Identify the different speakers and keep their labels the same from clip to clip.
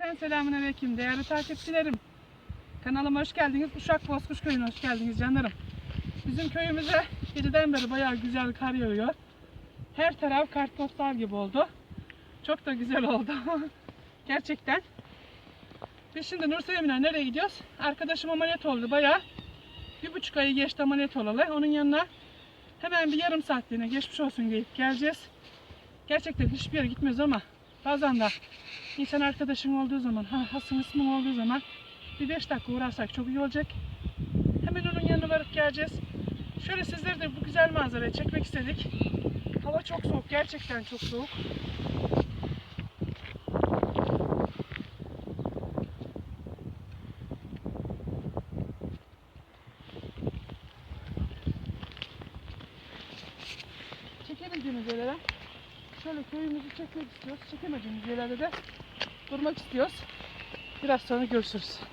Speaker 1: Cümleten selamünaleyküm değerli takipçilerim. Kanalıma hoş geldiniz. Uşak Bozkuş Köyü'ne hoş geldiniz canlarım. Bizim köyümüze geceden beri bayağı güzel kar yağıyor. Her taraf kartpostal gibi oldu. Çok da güzel oldu. Gerçekten. Biz şimdi Nursevim'le nereye gidiyoruz? Arkadaşım ameliyat oldu bayağı. Bir buçuk ayı geçti ameliyat olalı. Onun yanına hemen bir yarım saatliğine geçmiş olsun deyip geleceğiz. Gerçekten hiçbir yere gitmiyoruz ama bazen de insan arkadaşın olduğu zaman, ha, hasım ismin olduğu zaman bir beş dakika uğrarsak çok iyi olacak. Hemen onun yanına varıp geleceğiz. Şöyle sizlere de bu güzel manzarayı çekmek istedik. Hava çok soğuk, gerçekten çok soğuk. Çekebildiğimiz yerlere şöyle köyümüzü çekmek istiyoruz. Çekemediğimiz yerlerde de durmak istiyoruz. Biraz sonra görüşürüz.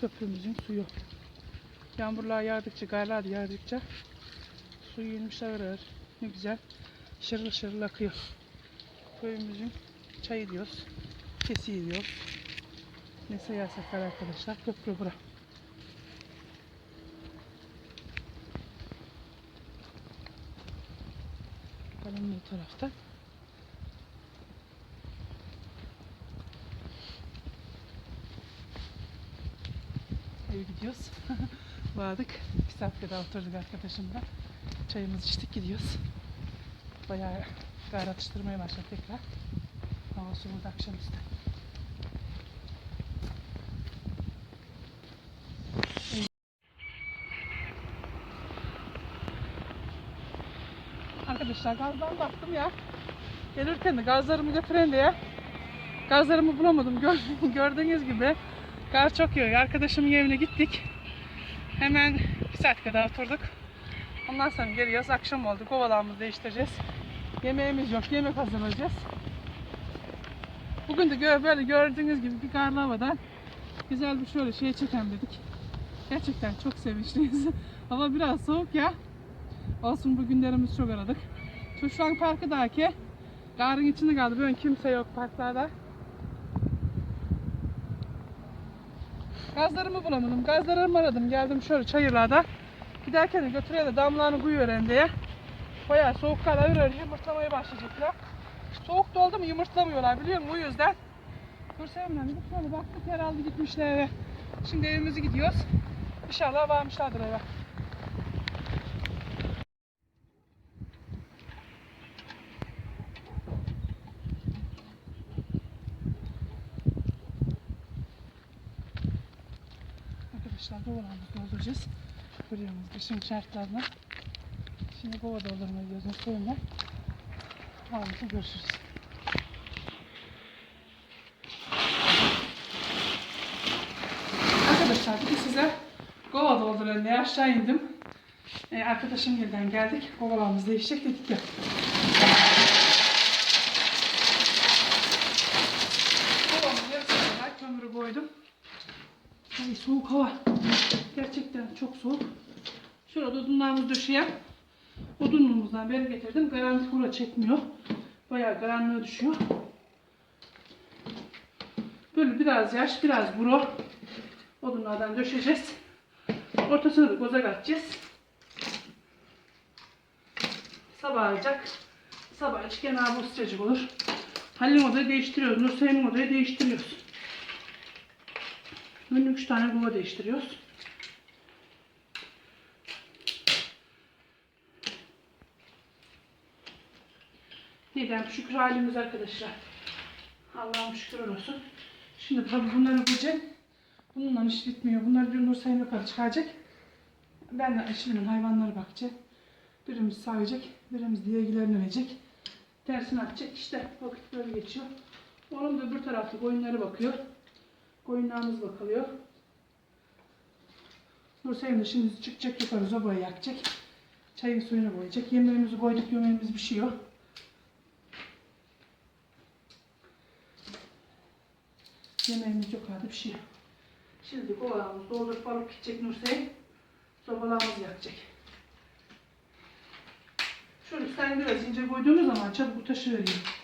Speaker 1: Köprümüzün suyu. Yağmurlar yağdıkça, karlar yağdıkça suyu inmiş ağır. Ne güzel. Şırıl şırıl akıyor. Köyümüzün çayı diyoruz. Kesiği diyoruz. Ne sayarsak var arkadaşlar. Köprü bura. Bakalım bu tarafta. Eve gidiyoruz. Vardık. Bir saat kadar oturduk arkadaşımla. Çayımızı içtik gidiyoruz. Bayağı gar atıştırmaya başladık tekrar. Hava soğudu akşamüstü. Arkadaşlar gazdan baktım ya. Gelirken de gazlarımı götüren diye gazlarımı bulamadım. Gör- Gördüğünüz gibi Kar çok yağıyor. Arkadaşımın evine gittik. Hemen bir saat kadar oturduk. Ondan sonra geliyoruz. Akşam oldu. Kovalarımızı değiştireceğiz. Yemeğimiz yok. Yemek hazırlayacağız. Bugün de böyle gördüğünüz gibi bir karlı havadan güzel bir şöyle şey çekelim dedik. Gerçekten çok sevinçliyiz. Hava biraz soğuk ya. Olsun bu günlerimiz çok aradık. Şu şu an parkıdaki karın içinde kaldı. Böyle kimse yok parklarda. Gazlarımı bulamadım. Gazlarımı aradım. Geldim şöyle çayırlarda. Giderken de götürüyor da damlarını koyuyorum diye. Bayağı soğuk kar ağır yumurtlamaya başlayacaklar. Soğuk doldu mu yumurtlamıyorlar biliyor musun? O yüzden. Nursevim'le gidip şöyle baktık herhalde gitmişler eve. Şimdi evimize gidiyoruz. İnşallah varmışlardır eve. Arkadaşlar kovalarımızı dolduracağız. Görüyorsunuz kışın şartlarına. Şimdi kova doldurmaya gidiyoruz suyunda. Havamızı görüşürüz. Arkadaşlar bugün size kova dolduran diye aşağı indim. Ee, arkadaşım yerden geldik. Kovalarımız değişecek dedik ya. Kovamın yarısına kadar kömürü koydum. Ay soğuk hava. Gerçekten çok soğuk. Şurada odunlarımızı döşeyen odunluğumuzdan beri getirdim. Garanti kura çekmiyor. Bayağı karanlığa düşüyor. Böyle biraz yaş, biraz buro odunlardan döşeceğiz. Ortasına da goza katacağız. Sabah olacak. Sabah genel bu sıcacık olur. Halil'in odayı değiştiriyoruz. Nursey'in odayı değiştiriyoruz. Bugün üç tane kova değiştiriyoruz. Neden? Şükür halimiz arkadaşlar. Allah'ım şükür olsun. Şimdi tabii bunları koyacağım. Bununla iş bitmiyor. Bunları bir Nursey'in yukarı çıkaracak. Ben de eşimin hayvanlara bakacağım. Birimiz sağacak, birimiz diğerlerini verecek. Tersini atacak. İşte vakit böyle geçiyor. Onun da öbür tarafta koyunları bakıyor. Koyunlarımız bakılıyor. Nurseyim de şimdi çıkacak yukarı zobayı yakacak. Çayın suyunu koyacak. Yemeğimizi koyduk, yemeğimiz pişiyor. Yemeğimiz yukarıda pişiyor. Şimdi kovamız doldurup alıp gidecek Nurseyim. Sobalarımız yakacak. Şöyle sen biraz ince koyduğunuz zaman çabuk taşı veriyor.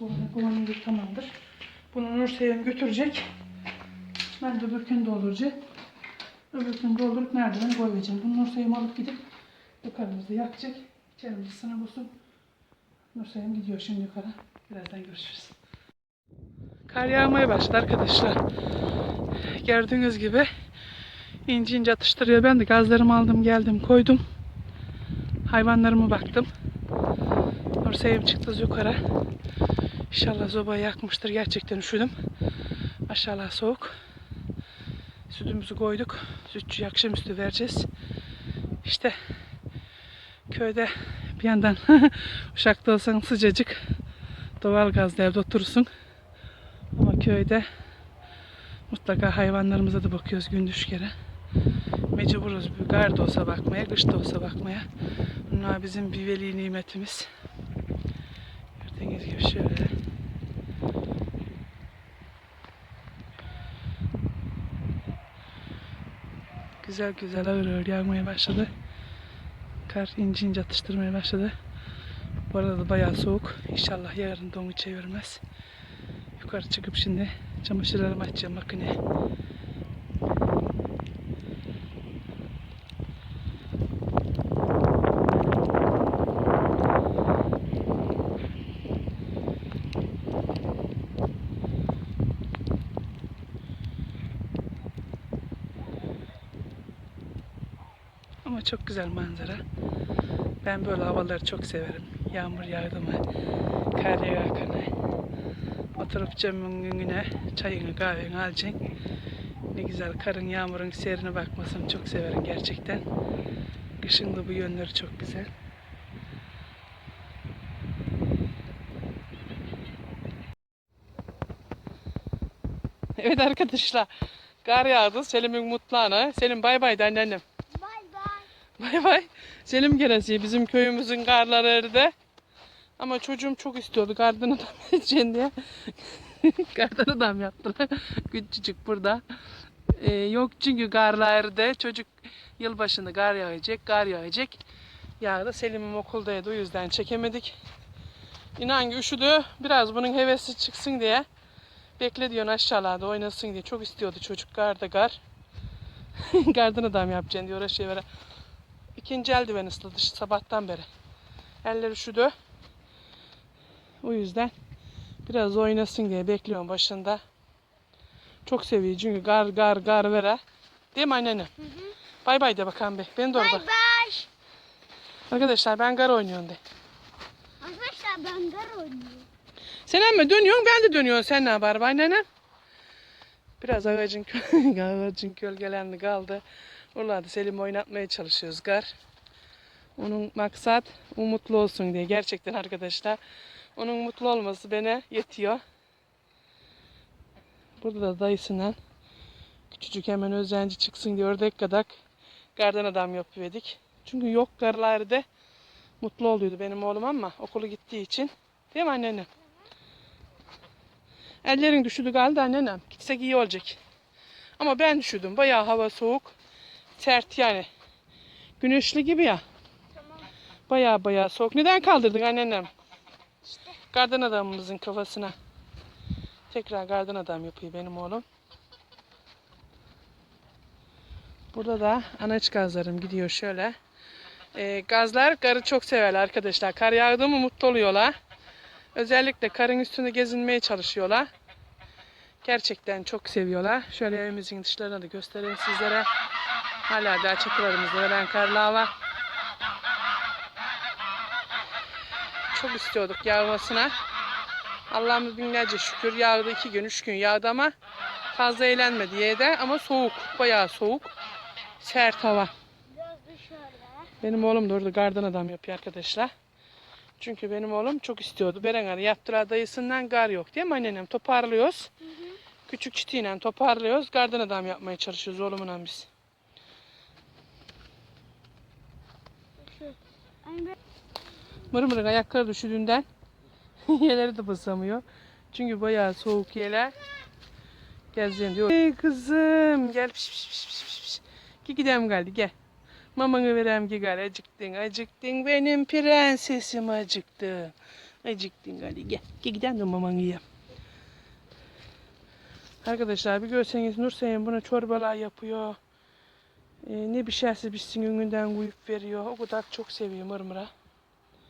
Speaker 1: Bir tamamdır. Bunu Nursey'im götürecek. Ben de öbür gün dolduracağım. Öbür gün doldurup nereden koyacağım. Bunu Nursey'im alıp gidip yukarımızda yakacak. İçerimizi sınıf olsun. Nursey'im gidiyor şimdi yukarı. Birazdan görüşürüz. Kar yağmaya başladı arkadaşlar. Gördüğünüz gibi ince ince atıştırıyor. Ben de gazlarımı aldım geldim koydum. Hayvanlarıma baktım. Nursey'im çıktı yukarı. İnşallah zobayı yakmıştır. Gerçekten üşüdüm. Aşağılar soğuk. Sütümüzü koyduk. Sütçü akşamüstü vereceğiz. İşte köyde bir yandan uşakta olsan sıcacık doğal gazda evde oturursun. Ama köyde mutlaka hayvanlarımıza da bakıyoruz gündüz kere. Mecburuz gar da olsa bakmaya, kış da olsa bakmaya. Bunlar bizim bir veli nimetimiz. Gördüğünüz gibi şöyle. Güzel güzel ağır ağır yağmaya başladı. Kar ince ince atıştırmaya başladı. Bu arada da bayağı soğuk. İnşallah yarın donu çevirmez. Yukarı çıkıp şimdi çamaşırlarımı açacağım makineye. Ama çok güzel manzara. Ben böyle havaları çok severim. Yağmur yağdı mı, kar yağarken oturup camın önüne çayını kahveni alacaksın. Ne güzel karın yağmurun serine bakmasını çok severim gerçekten. Kışın da bu yönleri çok güzel. Evet arkadaşlar. Kar yağdı. Selim'in mutluğuna. Selim bay bay anneannem.
Speaker 2: Bay bay.
Speaker 1: Selim gelesi bizim köyümüzün karları eridi. Ama çocuğum çok istiyordu kardan adam edeceğim diye. kardan adam yaptılar. Küçücük burada. Ee, yok çünkü karlar eridi. Çocuk yılbaşında kar yağacak, kar yağacak. Yağdı. Selim'im okuldaydı o yüzden çekemedik. İnan ki üşüdü. Biraz bunun hevesi çıksın diye. Bekle diyorsun aşağılarda oynasın diye. Çok istiyordu çocuk karda kar. kardan adam yapacaksın diyor uğraşıyor böyle. İkinci eldiven ısladı sabahtan beri. Eller üşüdü. O yüzden biraz oynasın diye bekliyorum başında. Çok seviyor çünkü gar gar gar vere. Değil mi anneanne? Bay bay de bakalım be. Ben de orada.
Speaker 2: Bay bay.
Speaker 1: Arkadaşlar ben gar oynuyorum de.
Speaker 2: Arkadaşlar ben gar oynuyorum.
Speaker 1: Sen ama dönüyorsun ben de dönüyorum. Sen ne yapar anneanne? Biraz ağacın, ağacın gölgelendi kaldı. Oralarda Selim oynatmaya çalışıyoruz gar. Onun maksat o mutlu olsun diye. Gerçekten arkadaşlar. Onun mutlu olması bana yetiyor. Burada da dayısından küçücük hemen özenci çıksın diye ördek kadar gardan adam yapıyorduk. Çünkü yok garlarda mutlu oluyordu benim oğlum ama okulu gittiği için. Değil mi anneannem? Ellerin düşüdü galiba anneannem. Gitsek iyi olacak. Ama ben düşürdüm. Bayağı hava soğuk. Sert yani. Güneşli gibi ya.
Speaker 2: Tamam.
Speaker 1: Baya baya soğuk. Neden kaldırdın anneannem? Gardan adamımızın kafasına. Tekrar gardan adam yapıyor benim oğlum. Burada da anaç gazlarım gidiyor şöyle. Ee, gazlar karı çok severler arkadaşlar. Kar yağdı mı mutlu oluyorlar. Özellikle karın üstünde gezinmeye çalışıyorlar. Gerçekten çok seviyorlar. Şöyle evimizin dışlarını da göstereyim sizlere. Hala daha çatılarımızda veren karlar var. Çok istiyorduk yağmasına. Allah'ımız binlerce şükür yağdı iki gün, üç gün yağdı ama fazla eğlenmedi yede ama soğuk, bayağı soğuk. Sert hava.
Speaker 2: Da.
Speaker 1: Benim oğlum da orada gardan adam yapıyor arkadaşlar. Çünkü benim oğlum çok istiyordu. Berengar'ı yaptılar dayısından gar yok değil mi annenem? Toparlıyoruz. Küçük çitiyle toparlıyoruz. Gardan adam yapmaya çalışıyoruz oğlumla biz.
Speaker 2: Anne
Speaker 1: Mır mır ayakları düşürdüğünden yeleri de basamıyor. Çünkü bayağı soğuk yeler. Gezeceğim diyor. Hey kızım gel piş piş piş piş piş. Gel gidelim gel gel. Mamanı verem ki gel acıktın acıktın benim prensesim acıktın. Acıktın gel gel. Gel gidelim de mamanı yiyem. Arkadaşlar bir görseniz Nurseyim buna çorbalar yapıyor. Ee, ne pişerse pişsin önünden koyup veriyor. O kadar çok seviyor mırmıra.